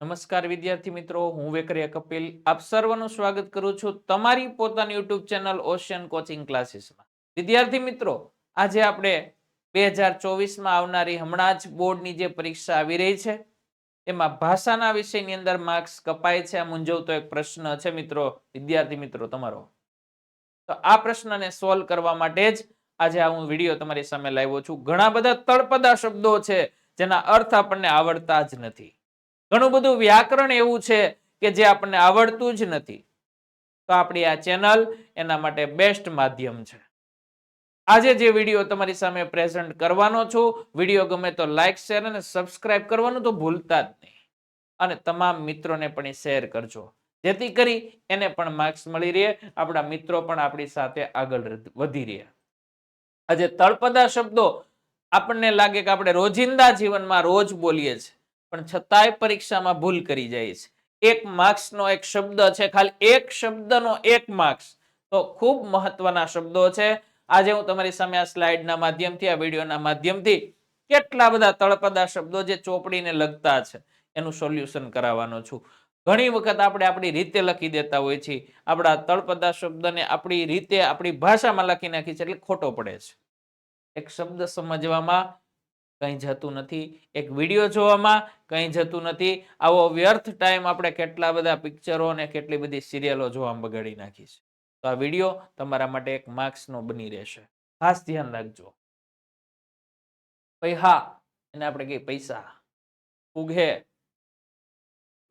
નમસ્કાર વિદ્યાર્થી મિત્રો, હું વેકરિયા કપિલ. આપ સર્વનું સ્વાગત કરું છું તમારી પોતાની યુટ્યુબ ચેનલ ઓશિયન કોચિંગ ક્લાસીસમાં વિદ્યાર્થી મિત્રો, આજે આપણે બે હજાર ચોવીસમાં આવનારી હમણાં જ બોર્ડની જે પરીક્ષા આવી રહી છે, એમાં ભાષાના વિષયની અંદર માર્ક્સ કપાય છે. આ મૂંઝવતો એક પ્રશ્ન છે મિત્રો, વિદ્યાર્થી મિત્રો તમારો. તો આ પ્રશ્નને સોલ્વ કરવા માટે જ આજે આ હું વીડિયો તમારી સામે લાવ્યો છું. ઘણા બધા તળપદા શબ્દો છે જેના અર્થ આપણને આવડતા જ નથી. ઘણું બધું વ્યાકરણ એવું છે કે જે આપણને આવડતું જ નથી. તો આપણી આ ચેનલ એના માટે બેસ્ટ માધ્યમ છે. આજે જે વીડિયો તમારી સામે પ્રેઝન્ટ કરવાનો છું, વીડિયો ગમે તો લાઈક, શેર અને સબસ્ક્રાઇબ કરવાનું તો ભૂલતા જ નહીં. અને તમામ મિત્રોને પણ શેર કરજો. જેથી કરી એને પણ માર્ક્સ મળી રહે, આપણા મિત્રો પણ આપણી સાથે આગળ વધી રહે આજે તળપદા શબ્દો આપણને લાગે કે આપણે રોજિંદા જીવનમાં રોજ બોલીએ છીએ. પણ છતાંય પરીક્ષામાં ભૂલ કરી જાય છે. એક માર્ક્સનો એક શબ્દ છે, ખાલી એક શબ્દનો એક માર્ક્સ. તો ખૂબ મહત્વના શબ્દો છે. આજે હું તમારી સામે આ સ્લાઇડના માધ્યમથી, આ વિડીયોના માધ્યમથી કેટલા બધા તળપદા શબ્દો જે ચોપડીને લગતા છે, એનું સોલ્યુશન કરાવવાનો છું. ઘણી વખત આપણે આપણી રીતે લખી દેતા હોય છીએ. આપણા તળપદા શબ્દને આપણી રીતે આપણી ભાષામાં લખી નાખી છે એટલે ખોટો પડે છે. એક શબ્દ સમજવામાં કંઈ જતું નથી. એક વીડિયો જોવામાં કંઈ જતું નથી. આવો વ્યર્થ ટાઈમ આપણે કેટલા બધા પિક્ચરો અને કેટલી બધી સિરિયલો જોવામાં બગાડી નાખી છે. તો આ વીડિયો તમારા માટે એક માર્ક્સનો બની રહેશે. ખાસ ધ્યાન રાખજો. પૈસા એને આપણે કહીએ પૈસા. ઉઘે.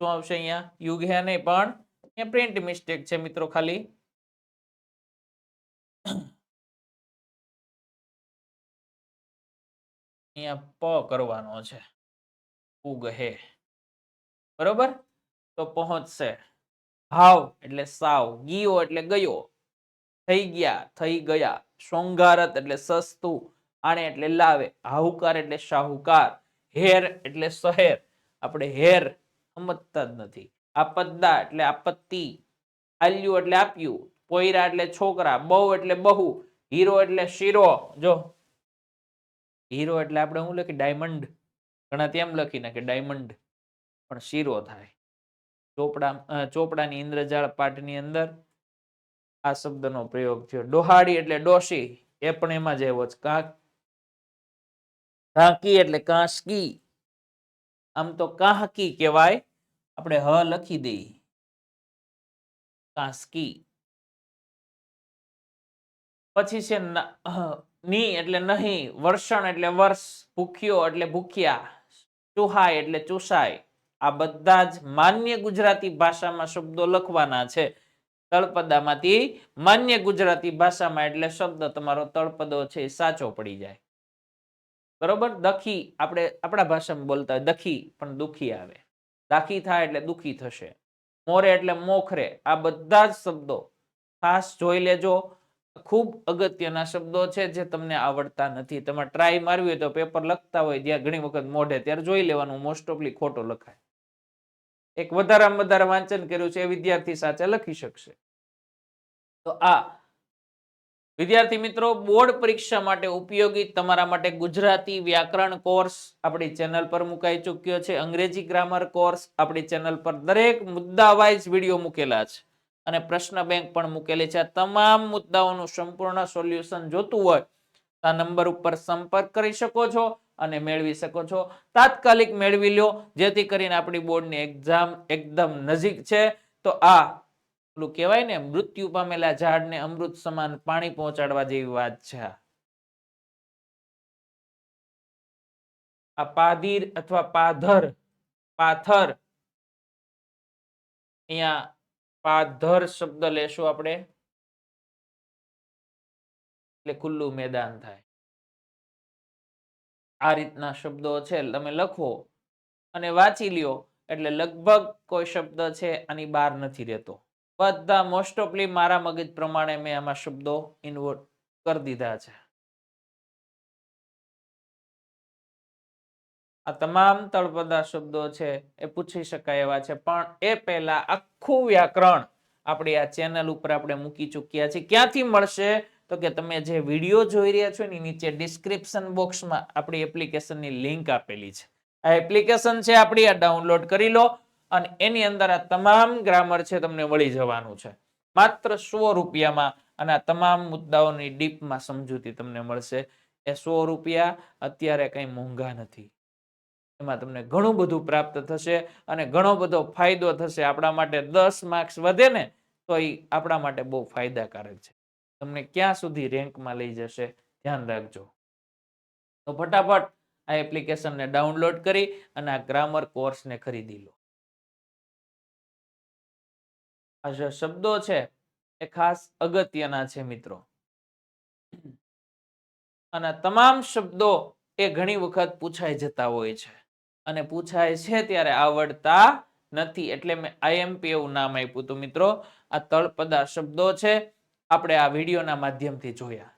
શું આવશે અહીંયા? યુઘે નહીં, પણ પ્રિન્ટ મિસ્ટેક છે મિત્રો ખાલી. અહીંયા પ કરવાનો છે. ઉગહે બરોબર? તો પહોંચશે. હાવ એટલે સાવ, ગયો એટલે ગયો. થઈ ગયા થઈ ગયા. શોંગારત એટલે સસ્તું, આણે એટલે લાવે. હાહુકાર એટલે શાહુકાર. હેર એટલે શહેર આપણે હેર સમજતા જ નથી. આપદ્દા એટલે આપત્તિ. આલ્યું એટલે આપ્યું. પોયરા એટલે છોકરા. બહુ એટલે બહુ. હીરો એટલે શીરો. જો હીરો એટલે આપણે શું લખી? ડાયમંડ. ઘણા તેમ લખી નાખે, ડાયમંડ. પણ શીરો થાય. ચોપડા ચોપડાની ઇન્દ્રજાળ પાઠની અંદર આ શબ્દનો પ્રયોગ થયો. ડોહાડી એટલે ડોશી, એ પણ એમાં જ આવ્યો છે. કાંક એટલે કાંસકી. આમ તો કાહકી કહેવાય. આપણે હ લખી દઈએ. કાંસકી. પછી છે ન- એટલે નહીં, વર્ષણ એટલે વર્ષ, ભૂખ્યો એટલે ભૂખ્યા, ચુહાય એટલે ચૂસાય. આ બધા જ માન્ય ગુજરાતી ભાષામાં શબ્દો લખવાના છે. તળપદામાંથી માન્ય ગુજરાતી ભાષામાં એટલે શબ્દ તમારો તળપદો છે સાચો પડી જાય. બરોબર? દખી, આપણે, આપણા ભાષામાં બોલતા હોય, દખી, પણ દુખી આવે. દાખી થાય એટલે દુખી થશે. મોરે એટલે મોખરે. આ બધા જ શબ્દો. ખાસ જોઈ લેજો. ખૂબ અગત્યના શબ્દો છે જે તમને આવડતા નથી. તમે ટ્રાય મારવી હોય તો પેપર લખતા હોય જ્યાં ઘણી વખત મોઢે, ત્યારે જોઈ લેવાનું મોસ્ટ ઓફલી ખોટો લખાય. એક વધારામાં વધારે વાંચન કર્યું છે એ વિદ્યાર્થી સાચે લખી શકશે. તો આ વિદ્યાર્થી મિત્રો, બોર્ડ પરીક્ષા માટે ઉપયોગી તમારા માટે ગુજરાતી વ્યાકરણ કોર્સ આપણી ચેનલ પર મુકાઈ ચૂક્યો છે. અંગ્રેજી ગ્રામર કોર્સ આપણી ચેનલ પર દરેક મુદ્દા વાઇઝ વીડિયો મૂકેલા છે. અને પ્રશ્ન બેંક પણ મૂકેલી છે. તમામ મુદ્દાઓનું સંપૂર્ણ સોલ્યુશન જોતું હોય આ નંબર ઉપર સંપર્ક કરી શકો છો અને મેળવી શકો છો. તાત્કાલિક મેળવી લો, જેથી કરીને આપણી બોર્ડની એક્ઝામ એકદમ નજીક છે. તો આ પેલું કહેવાય ને, મૃત્યુ પામેલા ઝાડને અમૃત સમાન પાણી પહોંચાડવા જેવી વાત છે આ. આ અથવા પાધર, પાથર, અહીંયા પાધર શબ્દ લેશું આપણે? એટલે ખુલ્લું મેદાન થાય. આ રીતના શબ્દો છે, તમે લખો અને વાંચી લ્યો. એટલે લગભગ કોઈ શબ્દ છે, આની બહાર નથી રહેતો. બધા મોસ્ટ ઓફલી મારા મગજ પ્રમાણે મેં આમાં શબ્દો ઇન્વર્ટ કરી દીધા છે. આ તમામ તળપદા શબ્દો છે એ પૂછી શકાય એવા છે. પણ એ પહેલા આખું વ્યાકરણ આપણી આ ચેનલ ઉપર આપણે મૂકી ચૂક્યા છીએ. ક્યાંથી મળશે? તો કે તમે જે વીડિયો જોઈ રહ્યા છો એની નીચે ડિસ્ક્રિપ્શન બોક્સમાં આપણી એપ્લિકેશનની લિંક આપેલી છે. આ એપ્લિકેશન છે આપણી, આ ડાઉનલોડ કરી લો અને એની અંદર આ તમામ ગ્રામર છે તમને વળી જવાનું છે. માત્ર સો રૂપિયામાં અને આ તમામ મુદ્દાઓની ડીપમાં સમજૂતી તમને મળશે. એ સો રૂપિયા અત્યારે કંઈ મોંઘા નથી. એમાં તમને ઘણું બધું પ્રાપ્ત થશે અને ઘણો બધો ફાયદો થશે. આપણા માટે દસ માર્ક્સ વધે ને, તો એ આપણા માટે બહુ ફાયદાકારક છે. તમને ક્યાં સુધી રેન્કમાં લઈ જશે ધ્યાન રાખજો. તો ફટાફટ આ એપ્લિકેશનને ડાઉનલોડ કરી અને આ ગ્રામર કોર્સને ખરીદી લો. આ જે શબ્દો છે એ ખાસ અગત્યના છે મિત્રો. અને તમામ શબ્દો એ ઘણી વખત પૂછાઈ જતા હોય છે. અને પૂછાય છે ત્યારે આવડતા નથી. એટલે મેં આઈએમપી એવું નામ આપ્યું તો મિત્રો. આ તળપદા શબ્દો છે. આપણે આ વિડીયોના માધ્યમથી જોયા.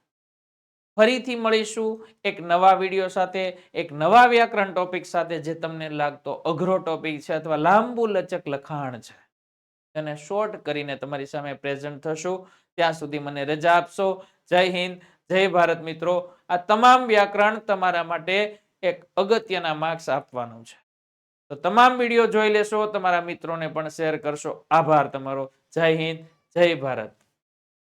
ફરીથી મળીશું એક નવા વીડિયો સાથે, એક નવા વ્યાકરણ ટોપિક સાથે જે તમને લાગતો અઘરો ટોપિક છે અથવા લાંબુ લચક લખાણ છે. તેને શોર્ટ કરીને તમારી સામે પ્રેઝન્ટ થશું. ત્યાં સુધી મને રજા આપશો. જય હિન્દ, જય ભારત મિત્રો. આ તમામ વ્યાકરણ તમારા માટે એક અગત્યના માર્ક્સ આપવાનું છે. તો તમામ વીડિયો જોઈ લેશો, તમારા મિત્રોને પણ શેર કરશો. આભાર તમારો. જય હિન્દ, જય ભારત.